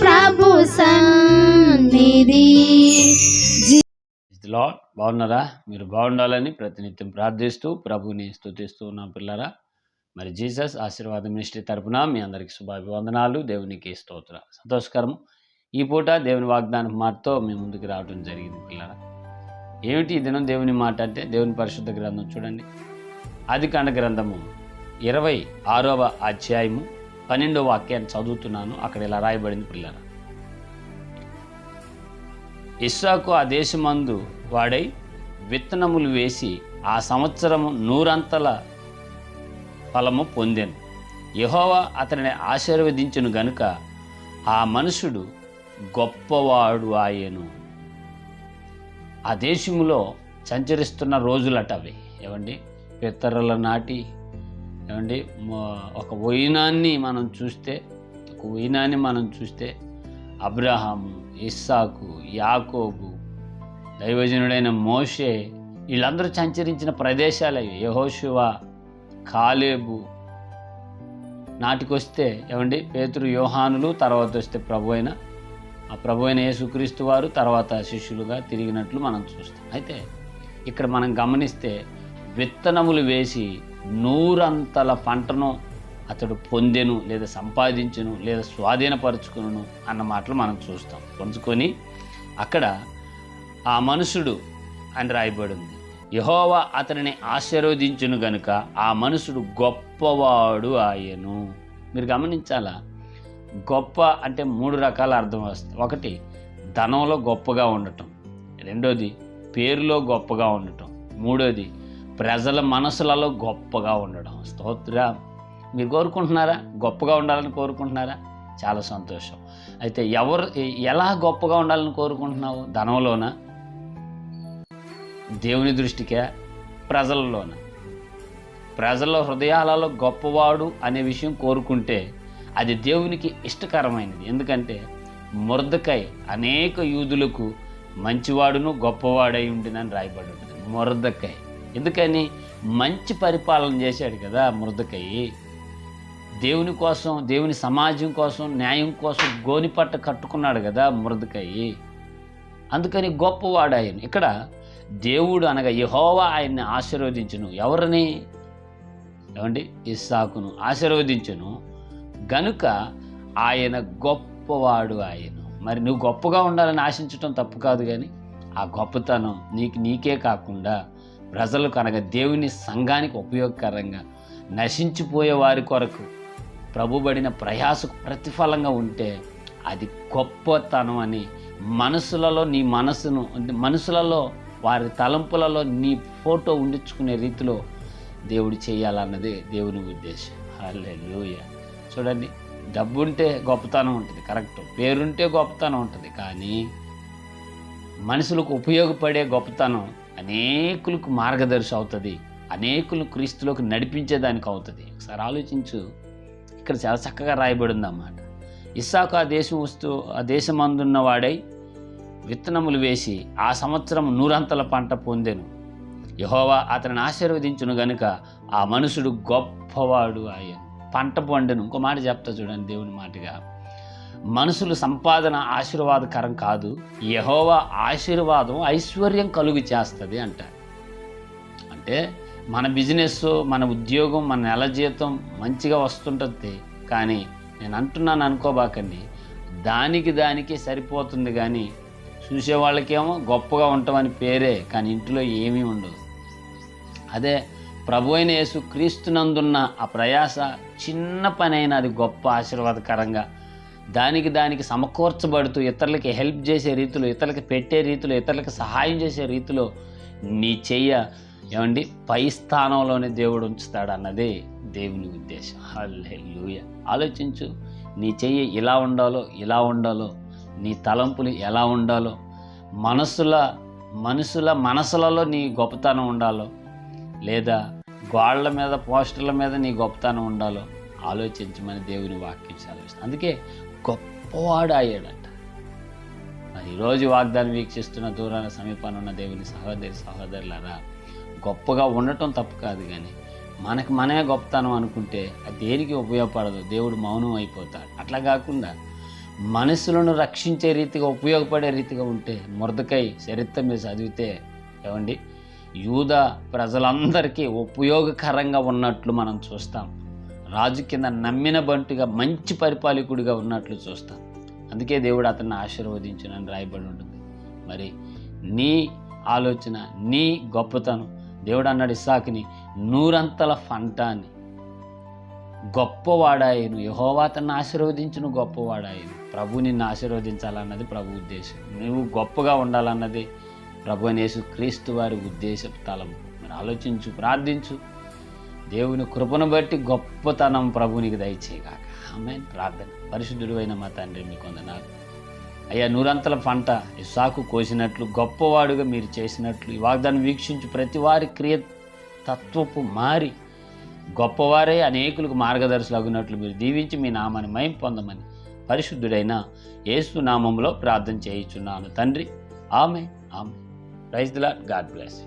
ప్రభు సన్నిధి. లాడ్ బాగున్నారా? మీరు బాగుండాలని ప్రతినిత్యం ప్రార్థిస్తూ ప్రభుని స్థుతిస్తూ ఉన్నాం పిల్లరా. మరి జీసస్ ఆశీర్వాద మినిస్ట్రీ తరపున మీ అందరికి శుభాభివందనాలు దేవునికి స్తోత్ర. సంతోషకరం. ఈ పూట దేవుని వాగ్దానం మాటతో మీ ముందుకు రావడం జరిగింది పిల్లరా. ఏమిటి ఈ దినం దేవుని మాట అంటే? దేవుని పరిశుద్ధ గ్రంథం చూడండి. ఆది గ్రంథము ఇరవై ఆరవ అధ్యాయము పన్నెండో వాక్యాన్ని చదువుతున్నాను. అక్కడ ఇలా రాయబడింది పిల్లరా. ఇస్సాకు ఆ దేశమందు వాడై విత్తనములు వేసి ఆ సంవత్సరము నూరంతల ఫలము పొందాను. యహోవా అతనిని ఆశీర్వదించును గనుక ఆ మనుషుడు గొప్పవాడు ఆయను. ఆ దేశంలో సంచరిస్తున్న రోజులట అవి ఏమండి పితరుల నాటి ఏమండి? ఒక వైనాన్ని మనం చూస్తే ఒక వైనాన్ని మనం చూస్తే అబ్రహాము ఇస్సాకు యాకోబు దైవజనుడైన మోషే వీళ్ళందరూ సంచరించిన ప్రదేశాలు యహోశివ కాలేబు నాటికొస్తే ఏమండి? పేతురు యోహానులు తర్వాత వస్తే ప్రభు అయిన ఆ ప్రభు అయిన యేసుక్రీస్తు వారు తర్వాత శిష్యులుగా తిరిగినట్లు మనం చూస్తాం. అయితే ఇక్కడ మనం గమనిస్తే విత్తనములు వేసి నూరంతల పంటను అతడు పొందెను లేదా సంపాదించును లేదా స్వాధీనపరచుకును అన్న మాటలు మనం చూస్తాం. పంచుకొని అక్కడ ఆ మనుషుడు అని రాయబడి ఉంది యహోవా అతనిని ఆశీర్వదించును గనుక ఆ మనుషుడు గొప్పవాడు ఆయను. మీరు గమనించాలా? గొప్ప అంటే మూడు రకాల అర్థం వస్తాయి. ఒకటి ధనంలో గొప్పగా ఉండటం. రెండోది పేరులో గొప్పగా ఉండటం. మూడోది ప్రజల మనసులలో గొప్పగా ఉండడం. స్తోత్ర. మీరు కోరుకుంటున్నారా? గొప్పగా ఉండాలని కోరుకుంటున్నారా? చాలా సంతోషం. అయితే ఎవరు ఎలా గొప్పగా ఉండాలని కోరుకుంటున్నావు? ధనంలోన? దేవుని దృష్టికే? ప్రజలలోన? ప్రజల హృదయాలలో గొప్పవాడు అనే విషయం కోరుకుంటే అది దేవునికి ఇష్టకరమైనది. ఎందుకంటే మురదకై అనేక యూదులకు మంచివాడును గొప్పవాడై ఉండినని రాయబడి ఉంటుంది. మురదకై. ఎందుకని మంచి పరిపాలన చేశాడు కదా మృదుకై. దేవుని కోసం దేవుని సమాజం కోసం న్యాయం కోసం గోనిపట్ట కట్టుకున్నాడు కదా మృదుకై. అందుకని గొప్పవాడు ఆయన. ఇక్కడ దేవుడు అనగా యహోవా ఆయన్ని ఆశీర్వదించును. ఎవరిని? ఏమండి? ఇస్సాకును ఆశీర్వదించును. గనుక ఆయన గొప్పవాడు ఆయన. మరి నువ్వు గొప్పగా ఉండాలని ఆశించటం తప్పు కాదు కానీ ఆ గొప్పతనం నీకు నీకే కాకుండా ప్రజలకు అనగా దేవుని సంఘానికి ఉపయోగకరంగా నశించిపోయే వారి కొరకు ప్రభుబడిన ప్రయాసకు ప్రతిఫలంగా ఉంటే అది గొప్పతనం అని మనసులలో నీ మనసును మనసులలో వారి తలంపులలో నీ ఫోటో ఉండించుకునే రీతిలో దేవుడు చేయాలన్నది దేవుని ఉద్దేశం. హల్లెలూయా. చూడండి డబ్బు ఉంటే గొప్పతనం ఉంటుంది కరెక్ట్. పేరుంటే గొప్పతనం ఉంటుంది కానీ మనుషులకు ఉపయోగపడే గొప్పతనం అనేకులకు మార్గదర్శి అవుతుంది. అనేకులు క్రీస్తులోకి నడిపించేదానికి అవుతుంది. ఒకసారి ఆలోచించు. ఇక్కడ చాలా చక్కగా రాయబడి ఉందన్నమాట ఇస్సాకు ఆ దేశం వస్తూ ఆ దేశం అందున్న వాడై విత్తనములు వేసి ఆ సంవత్సరం నూరంతల పంట పొందెను. యహోవా అతనిని ఆశీర్వదించును గనుక ఆ మనుషుడు గొప్పవాడు ఆయన పంట పండును. ఇంకో మాట చెప్తా చూడండి దేవుని మాటగా. మనుషులు సంపాదన ఆశీర్వాదకరం కాదు. యహోవా ఆశీర్వాదం ఐశ్వర్యం కలుగు చేస్తుంది అంట అంటే మన బిజినెస్ మన ఉద్యోగం మన నెల జీతం మంచిగా వస్తుంటుంది. కానీ నేను అంటున్నాను అనుకోబాకండి. దానికి దానికి సరిపోతుంది కానీ చూసేవాళ్ళకేమో గొప్పగా ఉంటామని పేరే కానీ ఇంట్లో ఏమీ ఉండదు. అదే ప్రభు అయిన యేసు క్రీస్తునందున్న ఆ ప్రయాస చిన్న పని అయినా అది గొప్ప ఆశీర్వాదకరంగా దానికి దానికి సమకూర్చబడుతూ ఇతరులకి హెల్ప్ చేసే రీతిలో ఇతరులకి పెట్టే రీతిలో ఇతరులకి సహాయం చేసే రీతిలో నీ చెయ్య ఏమండి? పై స్థానంలోనే దేవుడు ఉంచుతాడు అన్నదే దేవుని ఉద్దేశం. హల్లెలూయ ఆలోచించు నీ చెయ్యి ఇలా ఉండాలో ఇలా ఉండాలో నీ తలంపులు ఎలా ఉండాలో మనసుల మనుషుల మనసులలో నీ గొప్పతనం ఉండాలో లేదా గోళ్ళ మీద పోస్టర్ల మీద నీ గొప్పతనం ఉండాలో ఆలోచించమని దేవుని వాక్యం సెలవిస్తుంది. అందుకే గొప్పవాడు అయ్యాడంట మరి ఈరోజు వాగ్దానం వీక్షిస్తున్న దూరాన సమీపాన ఉన్న దేవుని సహోదరి సహోదరులారా గొప్పగా ఉండటం తప్పు కాదు కానీ మనకు మనమే గొప్పతనం అనుకుంటే అది దేనికి ఉపయోగపడదు? దేవుడు మౌనం అయిపోతాడు. అట్లా కాకుండా మనసులను రక్షించే రీతిగా ఉపయోగపడే రీతిగా ఉంటే మురదకై చరిత్ర మీరు చదివితే ఏమండి? యూద ప్రజలందరికీ ఉపయోగకరంగా ఉన్నట్లు మనం చూస్తాం. రాజు కింద నమ్మిన బంటుగా మంచి పరిపాలకుడిగా ఉన్నట్లు చూస్తాం. అందుకే దేవుడు అతన్ని ఆశీర్వదించునని రాయబడి ఉంటుంది. మరి నీ ఆలోచన నీ గొప్పతనం దేవుడు అన్నాడు ఇసాకిని నూరంతల ఫంట అని గొప్పవాడాయను యహోవా అతన్ని ఆశీర్వదించును గొప్పవాడాయను. ప్రభు నిన్ను ఆశీర్వదించాలన్నది ప్రభు ఉద్దేశం. నువ్వు గొప్పగా ఉండాలన్నది ప్రభు అనేసు క్రీస్తు వారి ఉద్దేశ తలం మరి ఆలోచించు ప్రార్థించు. దేవుని కృపను బట్టి గొప్పతనం ప్రభునికి దయచేయగాక. ఆమె ప్రార్థన. పరిశుద్ధుడు అయిన మా తండ్రి మీకు వందనాలు అయ్యా నూరంతల పంట ఇసాకు కోసినట్లు గొప్పవాడుగా మీరు చేసినట్లు ఈ వాగ్దానం వీక్షించి ప్రతి వారి క్రియ తత్వపు మారి గొప్పవారే అనేకులకు మార్గదర్శులు అగునట్లు మీరు దీవించి మీ నామాన్ని మయం పొందమని పరిశుద్ధుడైన యేసు నామంలో ప్రార్థన చేయించున్నాను. తండ్రి ఆమె ఆమె ప్రైజ్ దిలా గాడ్ బ్లెస్